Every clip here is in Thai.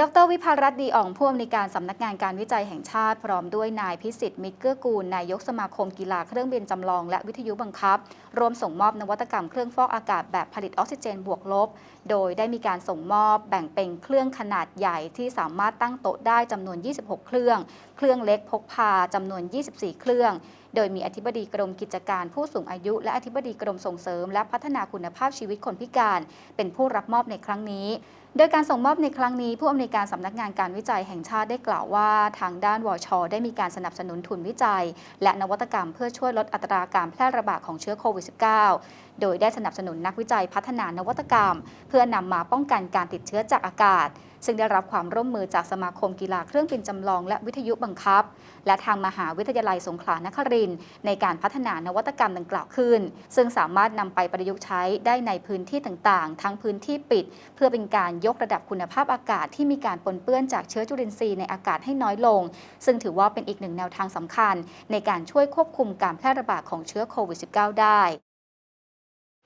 ดรวิภารัตน์ดีอ่องผู้อำนวยการสำนักงานการวิจัยแห่งชาติ พร้อมด้วยนายพิสิทธิ์มิตรเกื้อกูล นายกสมาคมกีฬาเครื่องบินจำลองและวิทยุบังคับ รวมส่งมอบนวัตกรรมเครื่องฟอกอากาศแบบผลิตออกซิเจนบวกลบ โดยได้มีการส่งมอบแบ่งเป็นเครื่องขนาดใหญ่ที่สามารถตั้งโต๊ะได้จำนวน 26 เครื่อง เครื่องเล็กพกพาจำนวน 24 เครื่อง โดยมีอธิบดีกรมกิจการผู้สูงอายุ และอธิบดีกรมส่งเสริม และพัฒนาคุณภาพชีวิตคนพิการ เป็นผู้รับมอบในครั้งนี้ โดยการส่งมอบในครั้งนี้ผู้อำนวยการสำนักงานการวิจัยแห่งชาติได้กล่าวว่า ทางด้านวช ได้มีการสนับสนุนทุนวิจัย และนวัตกรรมเพื่อช่วยลดอัตราการแพร่ระบาดของเชื้อโควิด -19 โดยได้สนับสนุนนักวิจัยพัฒนานวัตกรรม เพื่อนำมาป้องกันการติดเชื้อจากอากาศ ซึ่งได้รับความร่วมมือจากสมาคมกีฬาเครื่องบินจำลองและวิทยุบังคับ และทางมหาวิทยาลัยสงขลานครินทร์ในการพัฒนานวัตกรรมดังกล่าวขึ้น ซึ่งสามารถนำไปประยุกต์ใช้ได้ในพื้นที่ต่างๆ ทั้งพื้นที่ปิด เพื่อเป็นการยกระดับคุณภาพอากาศที่มีการปนเปื้อนจากเชื้อจุลินทรีย์ในอากาศให้น้อยลง ซึ่งถือว่าเป็นอีกหนึ่งแนวทางสำคัญ ในการช่วยควบคุมการแพร่ระบาดของเชื้อโควิด -19 ได้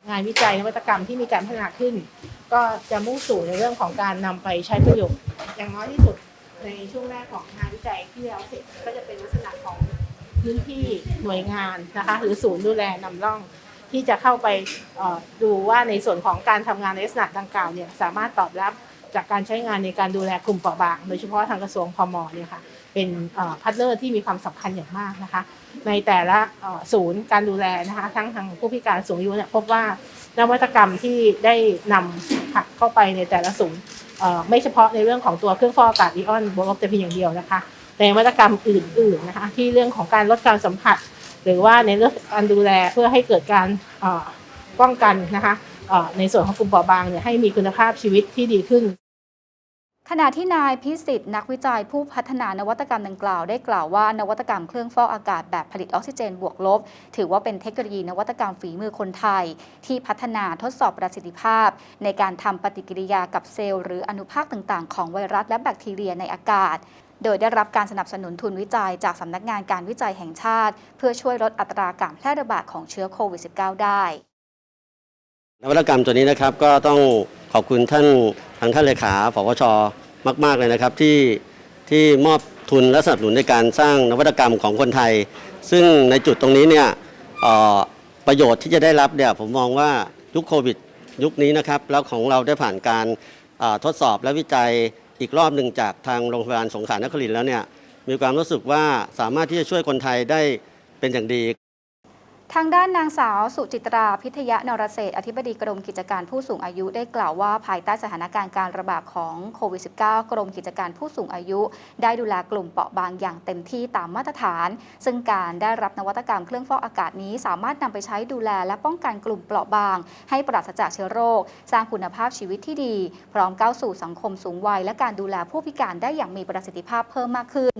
งานวิจัยนวัตกรรมที่มีการพัฒนาขึ้น ก็จะมุ่งสู่ในเรื่องของการนำไปใช้ประโยชน์อย่างน้อยที่สุดในช่วงแรกของงานวิจัยที่แล้วเสร็จก็จะเป็นลักษณะของพื้นที่หน่วยงานนะคะหรือศูนย์ดูแลนำร่อง ที่จะเข้าไปดูว่าในส่วนของการทำงานในลักษณะดังกล่าวเนี่ยสามารถตอบรับ จากการใช้งานในการดูแลกลุ่มเปราะบางโดยเฉพาะทางกระทรวงพมเนี่ยค่ะเป็นพาร์ทเนอร์ที่มีความสำคัญอย่างมากนะคะ ในแต่ละศูนย์การดูแลนะคะทั้งทางผู้พิการสูงอายุเนี่ยพบว่านวัตกรรมที่ได้นำค่ะเข้าไปในแต่ละศูนย์ไม่เฉพาะในเรื่องของตัวเครื่องฟอกอากาศอีออนบวกลบแต่เพียงอย่างเดียวนะคะในนวัตกรรมอื่นๆนะคะที่เรื่องของการลดการสัมผัส หรือว่าในเรื่องการดูแลเพื่อให้เกิดการป้องกันนะคะในส่วนของกลุ่มเปราะบางเนี่ยให้มีคุณภาพชีวิตที่ดีขึ้น ขณะที่นายพิสิทธิ์นักวิจัยผู้พัฒนานวัตกรรมดังกล่าวได้กล่าวว่านวัตกรรมเครื่องฟอกอากาศแบบผลิตออกซิเจนบวกลบ ถือว่าเป็นเทคโนโลยีนวัตกรรมฝีมือคนไทย ที่พัฒนาทดสอบประสิทธิภาพ ในการทำปฏิกิริยากับเซลล์หรืออนุภาคต่างๆ ของไวรัสและแบคทีเรียในอากาศโดยได้รับการสนับสนุนทุนวิจัยจากสำนักงานการวิจัยแห่งชาติ เพื่อช่วยลดอัตราการแพร่ระบาดของเชื้อโควิด -19 ได้ นวัตกรรมตัวนี้นะครับก็ต้องขอบคุณท่านางท่านเลขาปปชมาก ๆ เลยนะครับที่ที่มอบทุนและสนับสนุนในการสร้างนวัตกรรมของคนไทย ซึ่งในจุดตรงนี้เนี่ยประโยชน์ที่จะได้รับเนี่ยผมมองว่ายุคโควิดยุคนี้นะครับแล้วของเราได้ผ่านการทดสอบและวิจัยอีกรอบหนึ่งจากทางโรงพยาบาลสงขลานครินทร์แล้วเนี่ยมีความรู้สึกว่าสามารถที่จะช่วยคนไทยได้เป็นอย่างดี ทางด้านนางสาวสุจิตราพิทยนรเศษอธิบดีกรมกิจการผู้สูงอายุได้กล่าวว่าภายใต้สถานการณ์การระบาดของโควิด -19 กรมกิจการผู้สูงอายุ ได้ดูแลกลุ่มเปราะบางอย่างเต็มที่ตามมาตรฐาน ซึ่งการได้รับนวัตกรรมเครื่องฟอกอากาศนี้ สามารถนำไปใช้ดูแลและป้องกันกลุ่มเปราะบาง ให้ปราศจากเชื้อโรค สร้างคุณภาพชีวิตที่ดี พร้อมก้าวสู่สังคมสูงวัย และการดูแลผู้พิการได้อย่างมีประสิทธิภาพเพิ่มมากขึ้น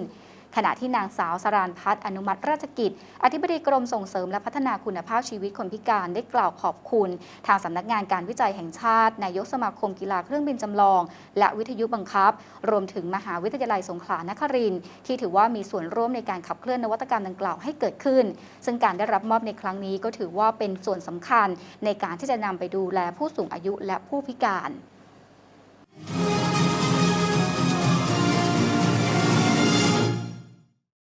ขณะที่นางสาวสรานพัฒน์อนุมัติราชกิจ อธิบดีกรมส่งเสริมและพัฒนาคุณภาพชีวิตคนพิการได้กล่าวขอบคุณ ทางสำนักงานการวิจัยแห่งชาติ นายกสมาคมกีฬาเครื่องบินจำลอง และวิทยุบังคับ รวมถึงมหาวิทยาลัยสงขลานครินทร์ที่ถือว่ามีส่วนร่วมในการขับเคลื่อนนวัตกรรมดังกล่าวให้เกิดขึ้น ซึ่งการได้รับมอบในครั้งนี้ก็ถือว่าเป็นส่วนสำคัญในการที่จะนำไปดูแลผู้สูงอายุและผู้พิการ